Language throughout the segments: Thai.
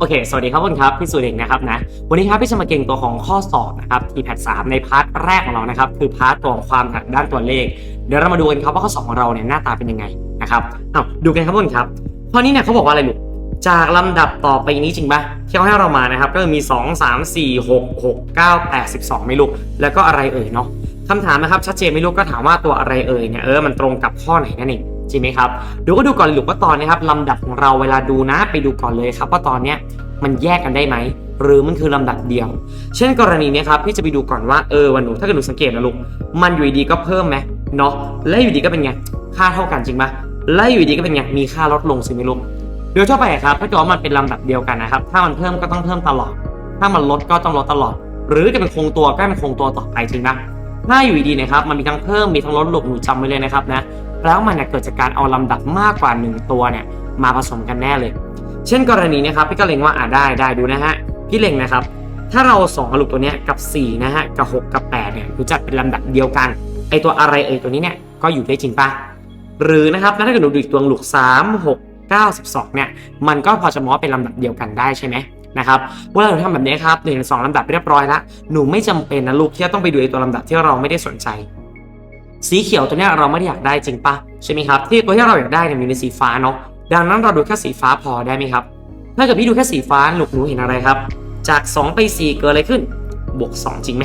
โอเค สวัสดีครับคุณครับ พี่สุเองนะครับนะ วันนี้ครับพี่จะมาเก่งตัวของข้อสอบนะครับ t p a t 3ในพาร์ทแรกของเรานะครับ คือพาร์ทตัวของความถนัดด้านตัวเลข เดี๋ยวเรามาดูกันครับว่าข้อสอบของเราเนี่ยหน้าตาเป็นยังไงนะครับเอาดูกันครับคุณครับ ข้อนี้เนี่ยเขาบอกว่าอะไรลูก จากลำดับต่อไปนี้จริงปะที่เขาให้เรามานะครับ ก็มี 2 3 4 6 6 9 8 12 ไม่ลูก แล้วก็อะไรเอ่ยเนาะคำถามนะครับชัดเจนไม่ลูกก็ถามว่าตัวอะไรเอ่ยเนี่ยเออมันตรงกับข้อไหนนั่นเอง จริงไหมครับเดี๋ยวก็ดูก่อนเลยลูกว่าตอนนี้ครับลำดับของเราเวลาดูนะไปดูก่อนเลยครับว่าตอนเนี้ยมันแยกกันได้ไหมหรือมันคือลำดับเดียว เช่นกรณีนี้ครับพี่จะไปดูก่อนว่าเออวันหนูถ้าเกิดหนูสังเกตนะลูกมันอยู่ดีๆก็เพิ่มไหมเนาะและอยู่ดีก็เป็นไงค่าเท่ากันจริงปะและอยู่ดีก็เป็นไงมีค่าลดลงสิไหมลูกโดยทั่วไปครับถ้าเกิดว่ามันเป็นลำดับเดียวกันนะครับถ้ามันเพิ่มก็ต้องเพิ่มตลอด ถ้ามันลดก็ต้องลดตลอด หรือจะเป็นคงตัวก็ให้มันคงตัวต่อไปจริงปะ ถ้าอยู่ดีนะครับมันมีทั้งเพิ่มมีทั้งลดลงหนูจำไว้เลยนะครับนะแล้วมันเนี่ยเกิดจากการเอาลำดับมากกว่า 1 ตัวเนี่ยมาผสมกันแน่เลย เช่นกรณีนะครับพี่ก็เล็งว่าอ่าได้ได้ดูนะฮะพี่เล็งนะครับ ถ้าเราสองลูกตัวเนี้ยกับ4นะฮะกับ6กับ8เนี่ยรู้จักเป็นลำดับเดียวกันไอตัวอะไรเอ่ยตัวนี้เนี่ยก็อยู่ได้จริงปะหรือนะครับแล้วถ้าเกิดหนูดูอีกตัวลูก3 6 92เนี่ยมันก็พอจะมองเป็นลำดับเดียวกันได้ใช่ไหม นะครับเวลาหนูทำแบบนี้ครับหนึ่งสองลำดับเรียบร้อยแล้วหนูไม่จำเป็นนะลูกที่จะต้องไปดูไอ้ตัวลำดับที่เราไม่ได้สนใจ สีเขียวตัวนี้เราไม่ได้อยากได้จริงปะใช่ไหมครับ ที่ตัวที่เราอยากได้เนี่ยมีในสีฟ้าเนาะดังนั้นเราดูแค่สีฟ้าพอได้ไหมครับถ้าเกิดพี่ดูแค่สีฟ้าลูกหนูเห็นอะไรครับ จาก 2 ไป 4 เกิดอะไรขึ้น บวก 2 จริงไหม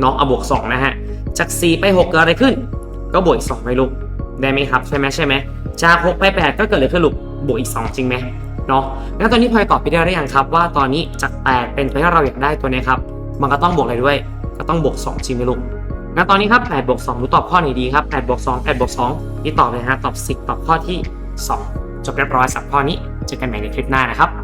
เนาะเอาบวก 2 นะฮะ จาก 4 ไป 6 เกิดอะไรขึ้น ก็บวกอีก2ไปลูกได้ไหมครับ ใช่ไหมใช่ไหมจาก 6 ไป 8 ก็เกิดอะไรขึ้นลูกบวกอีก 2 จริงไหม เนาะงั้นตอนนี้พลอยตอบไปได้หรือยังครับ ว่าตอนนี้จาก8เป็นตัวที่เราอยากได้ตัวนี้ครับ มันก็ต้องบวกอะไรด้วย ก็ต้องบวก2จริงไหมลูกงั้นตอนนี้ครับ8บวก2หนูตอบข้อไหนดีครับ8บวก2 8บวก2นี่ตอบเลยฮะตอบ10ตอบข้อที่2จบเรียบร้อยสับข้อนี้เจอกันใหม่ในคลิปหน้านะครับ